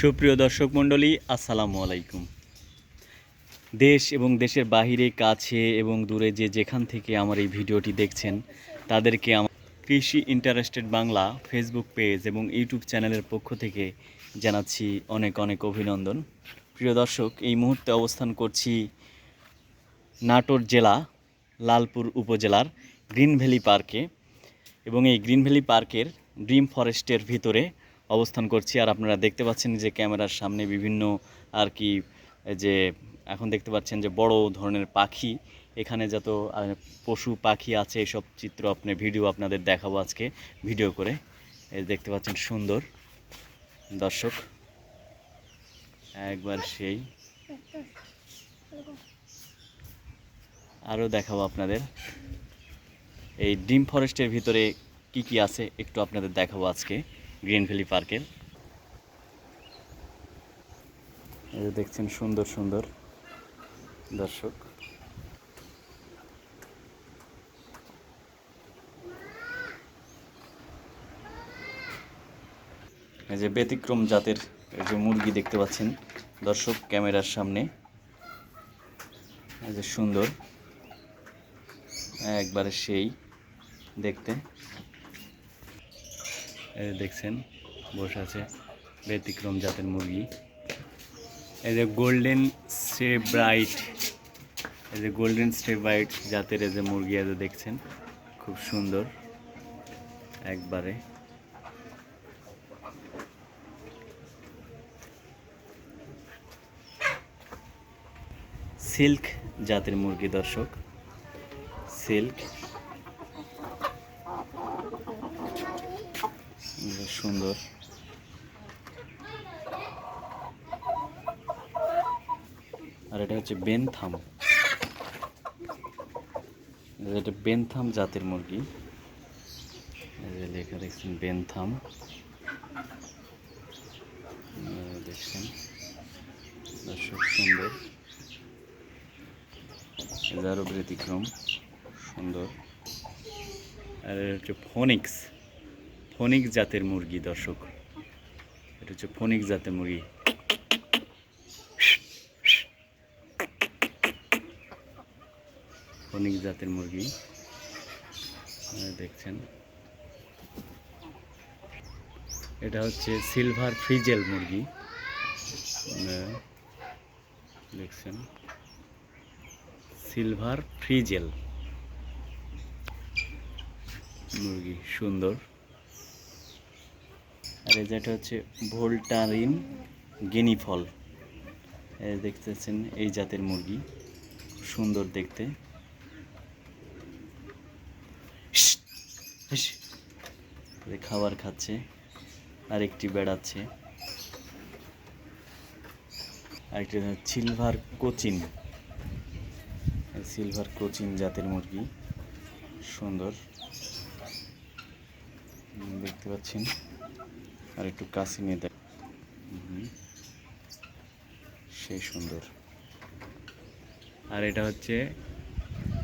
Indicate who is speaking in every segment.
Speaker 1: সুপ্রিয় দর্শক মণ্ডলী, আসসালামু আলাইকুম। দেশ এবং দেশের বাহিরে, কাছে এবং দূরে যে যেখান থেকে আমার এই ভিডিওটি দেখছেন, তাদেরকে আমার কৃষি ইন্টারেস্টেড বাংলা ফেসবুক পেজ এবং ইউটিউব চ্যানেলের পক্ষ থেকে জানাচ্ছি অনেক অনেক অভিনন্দন। প্রিয় দর্শক, এই মুহূর্তে অবস্থান করছি নাটোর জেলা, লালপুর উপজেলার গ্রিন ভ্যালি পার্কে এবং এই গ্রিন ভ্যালি পার্কের ড্রিম ফরেস্টের ভিতরে অবস্থান করছি। আর আপনারা দেখতে পাচ্ছেন যে ক্যামেরার সামনে বিভিন্ন আর কি, যে এখন দেখতে পাচ্ছেন যে বড় ধরনের পাখি, এখানে যত পশু পাখি আছে, এসব চিত্র আপনি, ভিডিও আপনাদের দেখাবো আজকে, ভিডিও করে। দেখতে পাচ্ছেন সুন্দর। দর্শক, একবার সেই। আরও দেখাবো আপনাদের। এই ডিম ফরেস্টের ভিতরে কি কি আছে, একটু আপনাদের দেখাবো আজকে। গ্রিন ভ্যালি পার্কের এই দেখছেন সুন্দর সুন্দর দর্শক। এই যে ব্যতিক্রম জাতের এই যে মুরগি দেখতে পাচ্ছেন দর্শক ক্যামেরার সামনে। এই যে সুন্দর, একবারে সেই দেখতে। দেখছেন, বসে আছে ব্যতিক্রম জাতের মুরগি। এই যে গোল্ডেন স্টে ব্রাইট এই যে গোল্ডেন স্টে ব্রাইট জাতের এই যে মুরগি এই যে দেখছেন, খুব সুন্দর, একবারে। সিল্ক জাতের মুরগি, দর্শক। সিল্ক বেশ সুন্দর। আর এটা হচ্ছে বেনথাম। এটা বেনথাম জাতের মুরগি। লেখা দেখছেন বেনথাম। দেখছেন। দর্শক সুন্দর। এজারও ব্যতিক্রম। সুন্দর। আর এটা হচ্ছে ফোনিক্স। ফোনিক্স জাতের মুরগি, দর্শক। এটা হচ্ছে ফোনিক্স জাতের মুরগি। ফোনিক্স জাতের মুরগি। দেখছেন। এটা হচ্ছে সিলভার ফ্রিজেল মুরগি। দেখছেন। সিলভার ফ্রিজেল মুরগি, সুন্দর। আর এই যেটা হচ্ছে ভোল্টারিন গিনি ফল। এই দেখতেছেন, এই জাতের মুরগি। সুন্দর দেখতে। খাবার খাচ্ছে আর একটি বেড়াচ্ছে। আরেকটি সিলভার কোচিন। সিলভার কোচিন জাতের মুরগি। সুন্দর। দেখতে পাচ্ছেন। আর একটু কাছে নিয়ে দেখ। সেই সুন্দর। আর এটা হচ্ছে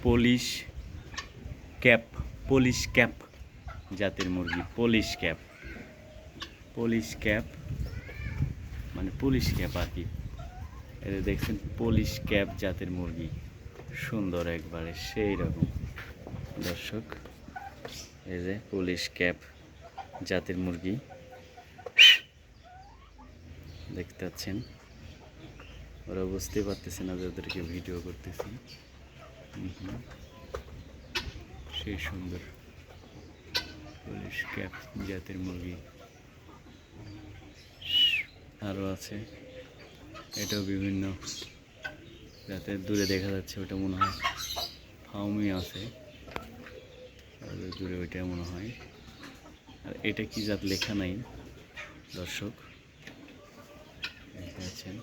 Speaker 1: পলিশ ক্যাপ পলিশ ক্যাপ জাতের মুরগি পলিশ ক্যাপ পলিশ ক্যাপ মানে পুলিশ ক্যাপ আর কি। এটা দেখছেন পলিশ ক্যাপ জাতের মুরগি। সুন্দর একবারে, সেই রকম। দর্শক, এই যে পুলিশ ক্যাপ জাতের মুরগি। দেখতে পাচ্ছেন। ওরা বুঝতে পারতেছে না যে ওদেরকে ভিডিও করতেছি। সেই সুন্দর পুলিশ ক্যাপ জাতের মুরগি। আরও আছে। এটাও বিভিন্ন যাতে দূরে দেখা যাচ্ছে ওটা মনে হয় ফাউমি আছে। দূরে ওইটা মনে হয়। আর এটা কি জাত লেখা নাই, দর্শক। দেখতে পাচ্ছেন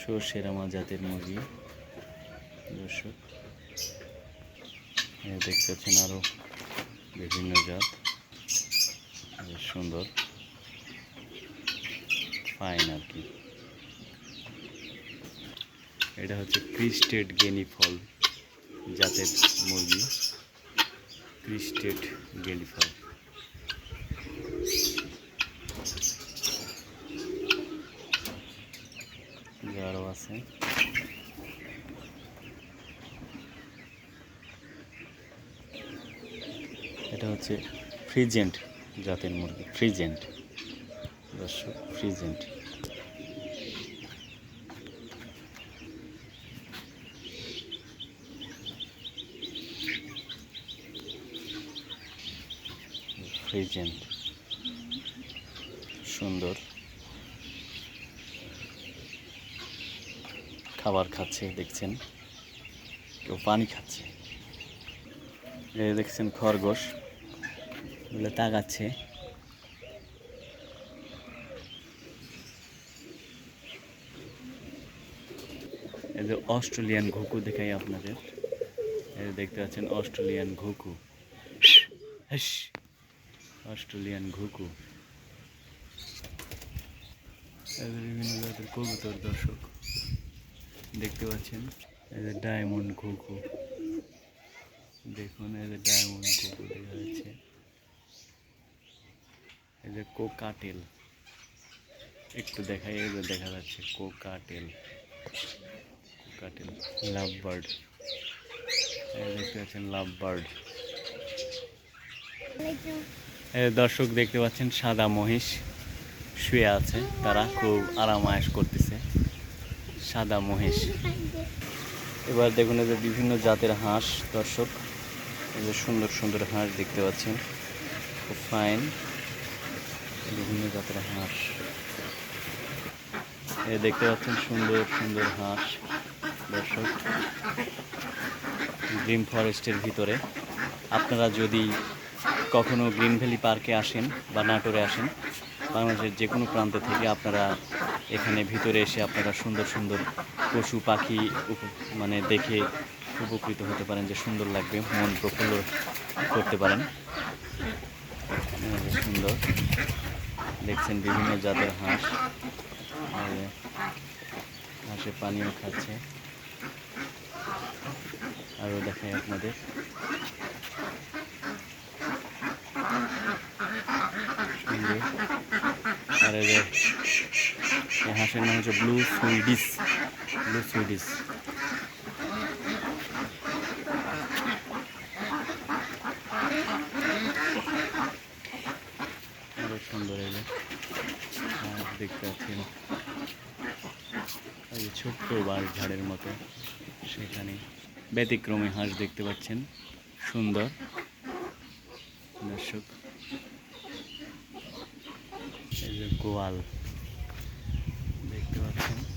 Speaker 1: সর্ষেরামা জাতের মুরগি। দর্শক দেখতে পাচ্ছেন আরও বিভিন্ন জাত। সুন্দর। ফাইন আর কি। এটা হচ্ছে ক্রিস্টেড গেনি ফল জাতের মুরগি। ক্রিস্টেড গেনি আরও আছে। এটা হচ্ছে ফ্রিজেন্ট জাতের মুরগি ফ্রিজেন্ট। দর্শক ফ্রিজেন্ট। ফ্রিজেন্ট। সুন্দর। খাবার খাচ্ছে, দেখছেন। কেউ পানি খাচ্ছে। দেখছেন খরগোশ বলে তাকাচ্ছে যে অস্ট্রেলিয়ান ঘুঘু দেখাই আপনাদের। এই দেখতে পাচ্ছেন অস্ট্রেলিয়ান ঘুকু। অস্ট্রেলিয়ান যে বিভিন্ন জাতের কবুতর, দর্শক। দেখতে পাচ্ছেন? যে ডায়মন্ড ঘুঘু দেখুন যে ডায়মন্ড ঘুঘু দেখা যাচ্ছে। যে কোকাটেল। একটু দেখাই যে দেখা যাচ্ছে কোকাটেল। কোকাটেল লাভ বার্ড দেখতে পাচ্ছেন লাভ বার্ড দর্শক দেখতে পাচ্ছেন, সাদা মহিষ শুয়ে আছে। তারা খুব আরাম আয়েশ করতেছে। সাদা মহিষ। এবার দেখুন যে বিভিন্ন জাতের হাঁস, দর্শক। এই যে সুন্দর সুন্দর হাঁস দেখতে পাচ্ছেন। খুব ফাইন। বিভিন্ন জাতের হাঁস। এ দেখতে পাচ্ছেন সুন্দর সুন্দর হাঁস, দর্শক। ড্রিম ফরেস্টের ভিতরে। আপনারা যদি কখনো গ্রিন ভ্যালি পার্কে আসেন বা নাটোরে আসেন, বাংলাদেশের যে কোনো প্রান্ত থেকে আপনারা এখানে ভিতরে এসে আপনারা সুন্দর সুন্দর পশু, পাখি মানে দেখে উপকৃত হতে পারেন যে সুন্দর লাগবে, মন প্রফুল্ল করতে পারেন। সুন্দর। দেখছেন বিভিন্ন জাতের হাঁস। হাঁসে পানিও খাচ্ছে। আরও দেখাই আপনাদের। আর হাঁসের নাম হচ্ছে ব্লু সুইডিস ব্লু সুইডিস সুন্দর এই দেখতে পাচ্ছেন এই ছোট্ট বাঁশ ঝাড়ের মতো সেখানে ব্যতিক্রমী হাঁস দেখতে পাচ্ছেন। সুন্দর। দর্শক গোয়াল। দেখতে পাচ্ছেন